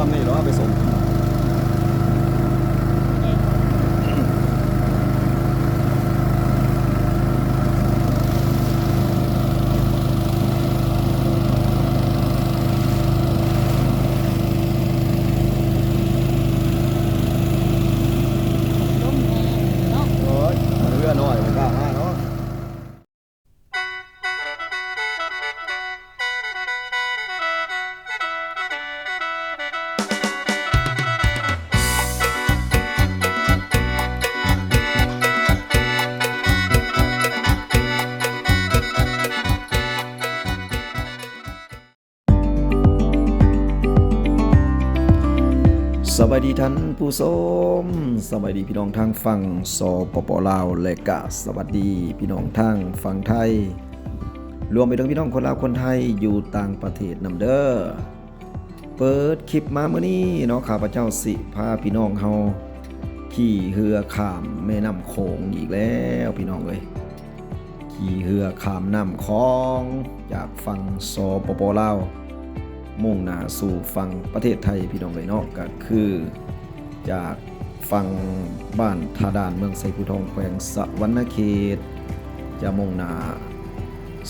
รำนี้เราเอาไปส่งายดีท่านผู้ชมสบายดีพี่น้องทางฝั่งสปปลาวและกะสวัสดีพี่น้องทางฝั่งไทย รวมไปถึงพี่น้องคนลาวคนไทยอยู่ต่างประเทศนำเด้อเปิดคลิปมาเมื่อนี้เนาะข้าพเจ้าสิพาพี่น้องเฮาขี่เรือข้ามแม่น้ำโขงอีกแล้วพี่น้องเอ้ยขี่เรือข้ามน้ำคลองจากฝั่งสปปลาว มุ่งหน้าสู่ฝั่งประเทศไทยพี่น้องเลยเนาะก็คือ จากฝั่งบ้านทาดานเมืองไซภูทองแขวงสะวรรณเขต จะมุ่งหน้า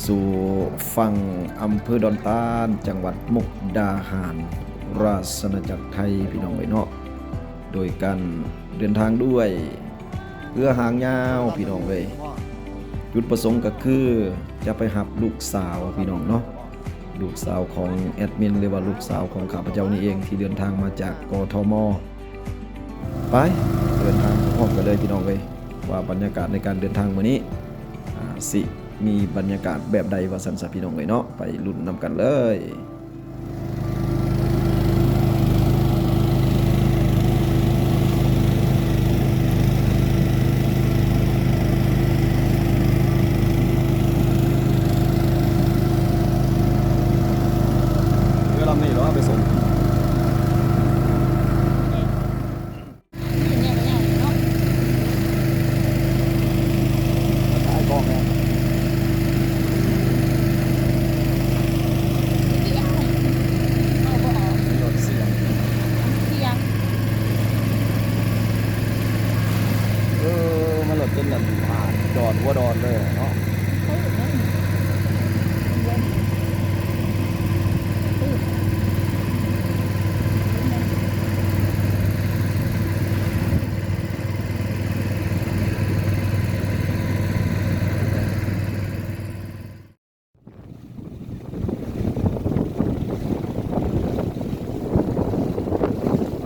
สู่ฝั่งอำเภอดอนตาลจังหวัดมุกดาหาร ราชอาจักรไทยพี่น้องเลยเนาะโดยการเดินทางด้วยเรือหางยาวพี่น้องเลยจุดประสงค์ก็คือจะไปหับลูกสาวพี่น้องเนาะ ลูกสาวของแอดมินหรือว่าลูกสาวของข้าพเจ้านี่เองที่เดินทางมาจากกทม ไปเดินทางพร้อมกันเลยพี่น้องเลยว่าบรรยากาศในการเดินทางวันนี้สิมีบรรยากาศแบบใดว่าสันสพี่น้องเลยเนาะไปลุ้นนำกันเลย เรือลำนี้เราเอาไปส่ง ขายกองแล้วรถเสียงเออมันรถเป็นแบบ ดอนจอดหัวดอนเลยเนาะ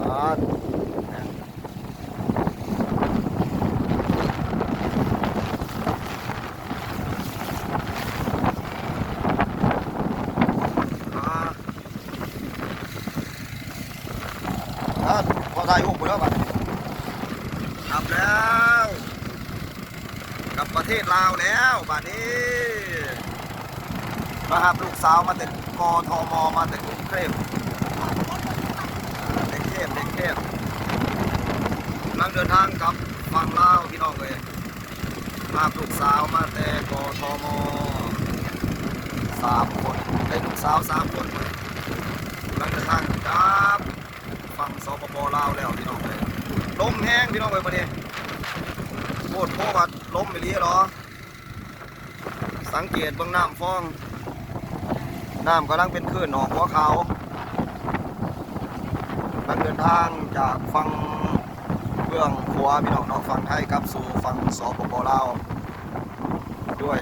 อ่าอ่าพอถ่ายรูปไปแล้วบัดกลับแล้ว กลับประเทศลาวแล้วบัดนี้มาหาลูก สาวมาแต่กทมมาแต่กรุงเทพเด็กเทพเด็กเทพกำลังเดินทางกับฝั่งลาวพี่น้องเลยมาลูกสาวมาแต่กทมสามคนได้ลูกสาวสามคนเลยกำลังเดินทางกลับฝั่งสปปลาวแล้วพี่น้องเลยลมแห้งพี่น้องเลยวันนี้โคตรโคตรล้มไม่รีหรอ สังเกตบื้องน้ำฟอง น้ำกำลังเป็นคลื่นหนองหัวเขาวกาเดินทางจากฝั่งเบื้องขวาพี่น้องเนาะฝั่งไทยกับสู่ฝั่งสปปลาวด้วย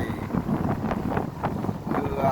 เรือ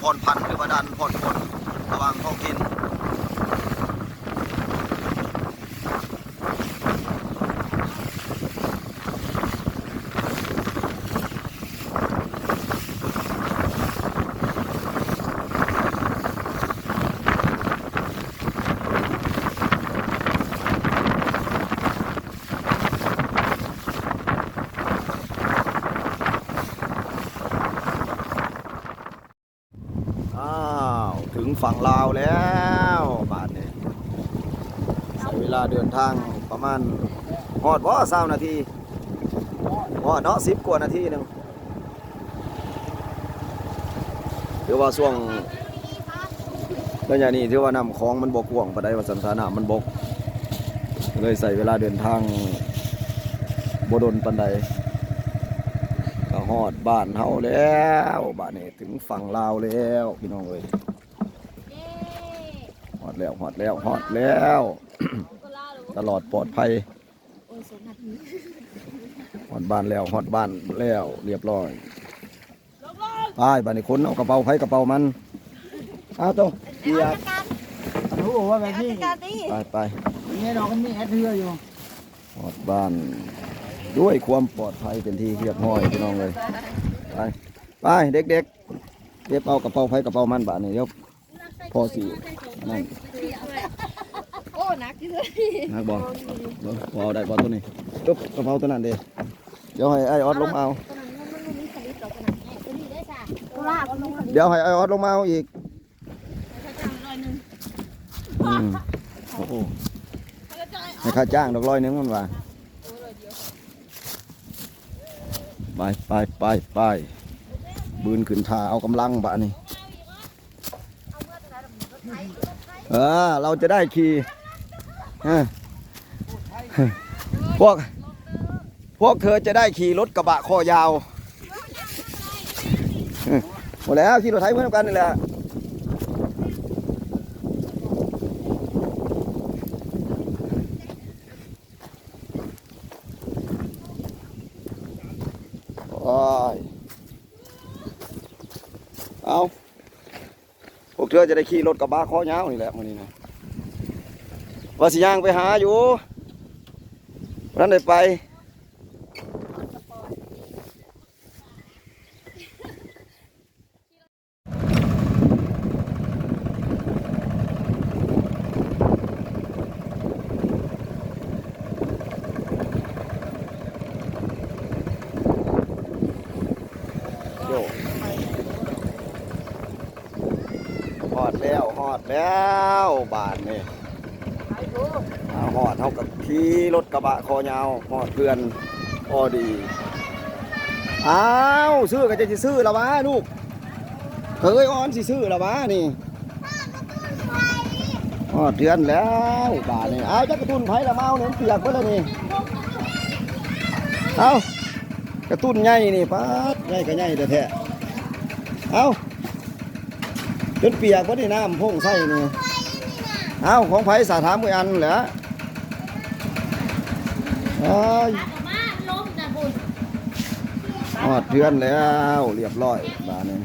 พรพันธ์หรือว่าด่านพรพลระหว่างท้องถิ่น อ้าวถึง ฝั่งลาวแล้วบาทนี้ใช้เวลาเดินทางประมาณหอดว่าเศร้านาทีหอดเนาะสิบกว่านาทีหนึ่งถือว่าช่วงระยะนี้ถือว่านำของมันบกว่วงปานใดว่าสันสานะมันบก เลยใส่เวลาเดินทางบดนปันใดก็ฮอดบ้านเฮาแล้วบ้านนี้ถึงฝั่งลาวแล้วพี่น้องเอ้ย แล้วฮอดแล้วฮอดแล้ว ตลอดปลอดภัยฮอดบ้านแล้วฮอดบ้านแล้วเรียบร้อยไปบ้านนี้คนเอากระเป๋าไผกระเป๋ามันเอาตัวเกียร์รู้ว่าแบบนี้ไปไปเนี่ยเราก็มีแอดเรืออยู่ฮอดบ้าน ด้วยความปลอดภัยเป็นที่เรียบร้อยพี่น้องเลยไปไปเด็กๆเรียบเอากระเป๋าไผกระเป๋ามันบ้านนี้เดี๋ยวพอสินั่นโอ้ห นักที่สุดนักบอลบอลได้บอลตัวนี้จุ๊บกระเป๋าตัวนั้นเดีเดี๋ยวให้ไอออดลงเอา เดี๋ยวให้ไอออดลงมาเอาอีกโอ้โหให้ค่าจ้างดอกร้อยหนึงมันว่าไปไปไปไปบืนขึ้นท่าเอากำลังบะนี่เออเราจะได้ขี่ พวก พวกเธอจะได้ขี่รถกระบะคอยาวหมดแล้วขี่รถไถเพื่อนกันนี่แหละเอาพวกเธอจะได้ขี่รถกระบะคอยาวนี่แหละมื้อนี้นะ ว่าสิย่างไปหาอยู่วันนั้นได้ไปยหอดแล้วหอดแล้วบาทนี่ อาหอดเท่ากับขี่รถกระบะคอยาวหอดเพื่อนพอดีอ้าวซื้อก็จะสิซื้อละวะลูกเคยอ่อนสิซื้อละวะนี่หอดเดือนแล้วบาทนี่เอาวจักระตุ้นไผ่ละเมาเนี่ยเปียกเพิ่นแล้วนี่เอากระตุ้นใหญ่นี่ปัดใหญ่ก็ใหญ่แต่แท้เอาจนเปียกบ่ได้น้ำพ่งใส่นี่เอาของไผสาถามมืออันเหรอเอ้ยมาล้มนะบุญหอดเทือนแล้วเรียบร้อยบาดนี้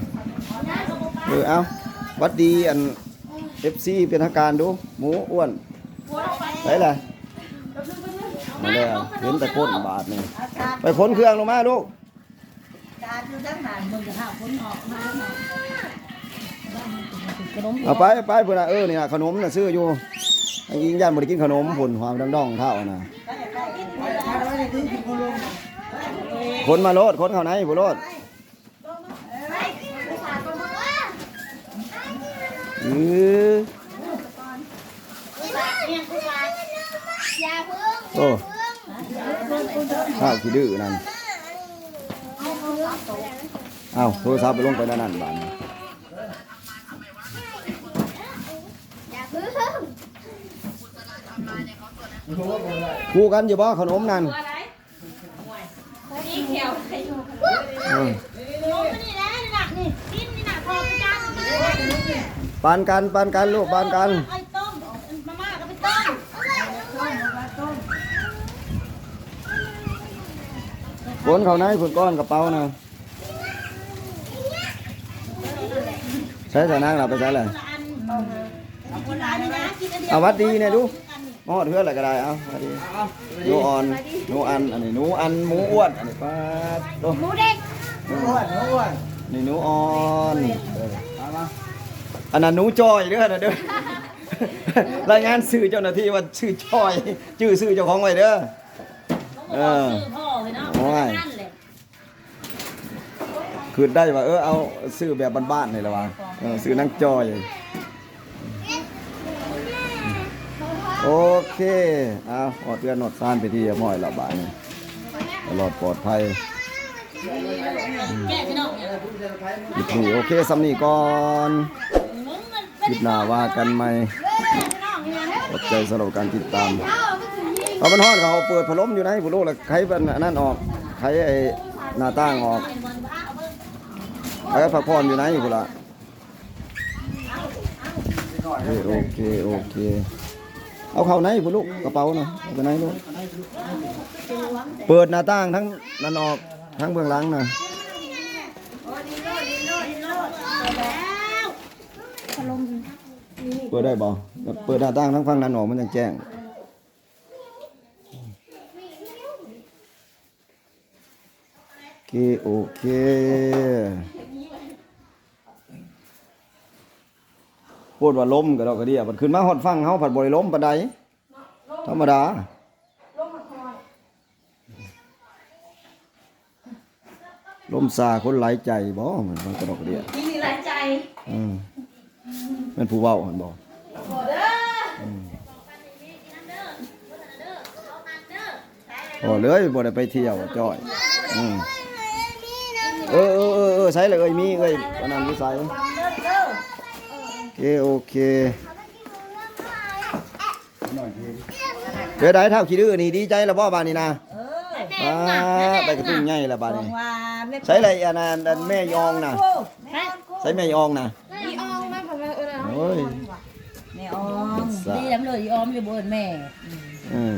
เออเอาหวัดดีอัน FC เป็นทางการดูหมูอ้วนไปเลยมาแล้วเห็นแต่ก้นบาทนี่ไปขนเครื่องลงมาลูกการอยู่ด้านหลังมึงจะหาคนออกมา เอาไปไปพุ่นน่ะเออเนี่ยขนมน่ะซื้ออยู่ไอ้ยิงยันบ่ได้กินขนมพุ่นความดังดองเท่าน่ะคนมาโลดคนเข้าไหนบ่โลดเอออย่าเพิ่งโอ้ข้าวขี้ดื้อนั่น เอ้าโทรศัพท์ไปลงไปนั่นนั่นบาดนี้ อย่าเพิ่ง คู่กันอยู่บ่ขนมนั่นนี่เขียวเออล้มนี่แหละนี่กินนี่น่ะพอไปจ้างปานกันปานกันลูกปานกันไอ้ต้มมาม่าก็ไปต้มต้มมาต้มฝนเขาไหนฝนก้อนกระเป๋านะใช้สนางเราไปใช้เลยเอาคนร้ายนี่นะกินอันเดียวเอาวัดดีเนี่ยดู มอดเพื่อนอะไรก็ได้เอาวัดดีหนูอ่อนหนูอันอันนี้หนูอันหมูอ้วนอันนี้ป้าดโตหมูเด็กอ้วนอ้วนนี่หนูอ่อนเอออันนั้นหนูจอยเด้อนะเด้อรายงานสื่อเจ้าหน้าที่ว่าชื่อจอยชื่อสื่อเจ้าของไว้เด้อเออพ่อเลยเนาะโอ้ยนั่นแหละคือได้ว่าเออเอาซื้อแบบบ้านๆนี่แหละว่าเออซื้อนังจอย โอเคเอาออดเตือนหนดซานไปที่หม้อยละบาทนี่ตลอดปลอดภัยแก่พี่น้อเนี่ยคลิปนี้โอเคสำนีก่อนมึงมันคลิปหน้าว่ากันใหมอบใจสำหรับการติดตามเอาเป็นห้อนเขาเปิดพัดลมอยู่ไหนผู้ลูกแล้วใครเป็นนั่นออกใครไอ้หน้าต่างออกใครพักผ่อนอยู่ไหนผู้ละเอ้ยโอเคโอเค เอาเข้าไหนผู้ลูกกระเป๋านะเอาไปไหนลูกเปิดหน้าต่างทั้งนั่นออกทั้งเบื้องหลังนะเปิดได้บ่เปิดหน้าต่างทั้งฝั่งนั้นออกมันยังแจ้งโอเคโอเค พูดว่าล้มก็ดอกกระเดียบัดขึ้นมาฮอดฟังเฮาผัดบ่ได้ล้มปานใดธรรมดาล้มซาคนหลายใจบ่มันมันกระดอกกระเดียมีหลายใจอืมแม่นผู้เว้าหั่นบ่อืมพอเลยบ่ได้ไปเที่ยวจ้อยอืมเออเออเออเออใส่เลยเอ้ยมีเอ้ยอันนั้นอยู่ใส่เด้อ เด้อโอเคโอเคเดี๋ยวได้เท่าขี้ดื้อนี่ดีใจแล้วบ่บาดนี้นะเอออ่าได้กระตุ้งใหญ่แล้วบาดนี้ว่าไม่ใส่อะไรอันนั้นอันแม่ยองน่ะโอ้ใส่แม่ยองน่ะอีอองมาผมเออโอ้ยแม่ออมดีแล้วเลยออมอยู่บนแม่เออ